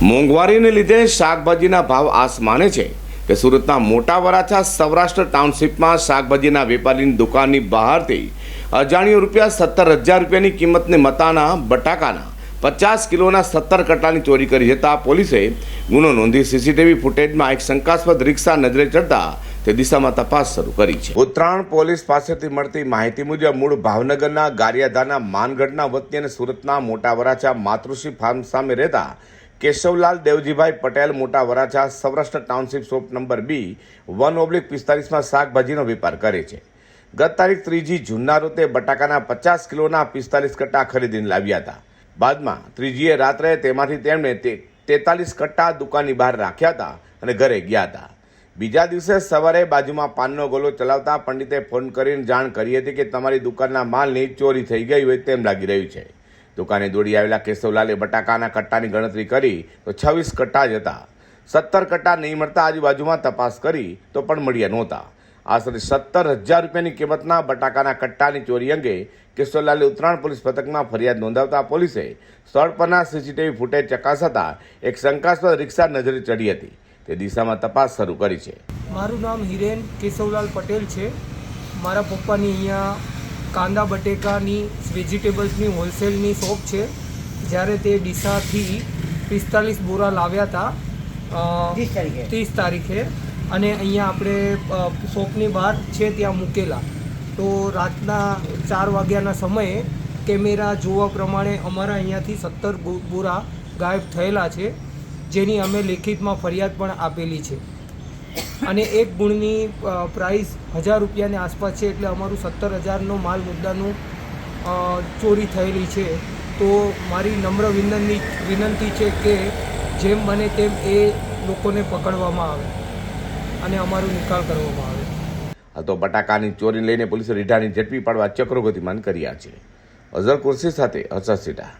મોંઘવારીને લીધે શાકભાજીના ભાવ આસમાને છે કે સુરતના મોટા વરાછા સૌરાષ્ટ્ર ટાઉનશીપમાં શાકભાજીના વેપારીની દુકાનની બહારથી અજાણ્યો રૂપિયા સત્તર હજાર રૂપિયાની કિંમતને મતાના બટાકાના પચાસ કિલોના સત્તર કટ્ટાની ચોરી કરી જતા પોલીસે ગુનો નોંધી સીસીટીવી ફૂટેજમાં એક શંકાસ્પદ રિક્ષા નજરે ચડતા તે દિશામાં તપાસ શરૂ કરી છે. ઉત્તરાયણ પોલીસ પાસેથી મળતી માહિતી મુજબ મૂળ ભાવનગરના ગારિયાધાના માનગઢના વતની અને સુરતના મોટા વરાછા માતૃશ્રી ફાર્મ સામે રહેતા Keshavlal Devjibhai Patel Mota Varachha Saurashtra township shop number B, one oblique પિસ્તાલીસમાં શાકભાજીનો વેપાર કરે છે. ગત તારીખ ત્રીજી જૂનના રોતે બટાકાના પચાસ કિલોના પિસ્તાલીસ કટ્ટા ખરીદીને લાવ્યા હતા. બાદમાં ત્રીજીએ રાત્રે તેમાંથી તેમણે તેતાલીસ કટ્ટા દુકાનની બહાર રાખ્યા હતા અને ઘરે ગયા હતા. બીજા દિવસે સવારે બાજુમાં પાનનો ગોલો ચલાવતા પંડિતે ફોન કરીને જાણ કરી હતી કે તમારી દુકાનના માલની ચોરી થઈ ગઈ હોય તેમ લાગી રહ્યું છે. દુકાને દોડી આવેલા કેશવલાલે બટાકાના કટ્ટાની ગણતરી કરી તો છવ્વીસ કટ્ટા જ હતા. સત્તર કટ્ટા નહીં મળતા આજુબાજુમાં તપાસ કરી તો પણ મળ્યા નહોતા. આશરે સત્તર હજાર રૂપિયાની કિંમતના બટાકાના કટ્ટાની ચોરી અંગે કિશોરલાલે ઉત્તરાયણ પોલીસ પથકમાં ફરિયાદ નોંધાવતા પોલીસે સ્થળ પરના સીસીટીવી ફૂટેજ ચકાસતા એક શંકાસ્પદ રિક્ષા નજરે ચડી હતી. તે દિશામાં તપાસ શરૂ કરી છે. મારું નામ હિરેન કેશવલાલ પટેલ છે. મારા પપ્પાની અહીંયા કાંદા બટેકાની વેજીટેબલ્સની હોલસેલની શોપ છે. જ્યારે તે ડીસાથી પિસ્તાલીસ બોરા લાવ્યા હતા ત્રીસ તારીખે. ત્રીસ તારીખે. અને અહીંયા આપણે શોપની બહાર છે ત્યાં મૂકેલા. તો રાતના ચાર વાગ્યાના સમયે કેમેરા જોવા પ્રમાણે અમારા અહીંયાથી સત્તર બોરા ગાયબ થયેલા છે. જેની અમે લેખિતમાં ફરિયાદ પણ આપેલી છે. અને એક ગુણની પ્રાઇસ હજાર રૂપિયાની આસપાસ છે એટલે અમારું સત્તર હજારનો માલ મુદ્દાનું ચોરી થયેલી છે. તો મારી નમ્ર વિનંતી વિનંતી છે કે જેમ બને તેમ એ લોકોને પકડવામાં આવે અને અમારો નિકાલ કરવામાં આવે. તો બટાકાની ચોરી લઈને પોલીસે રીઢાની ઝડપી પાડવા ચક્રો ગતિમાન કર્યા છે. અઝર કુર્સી સાથે હર્ષદ સીટા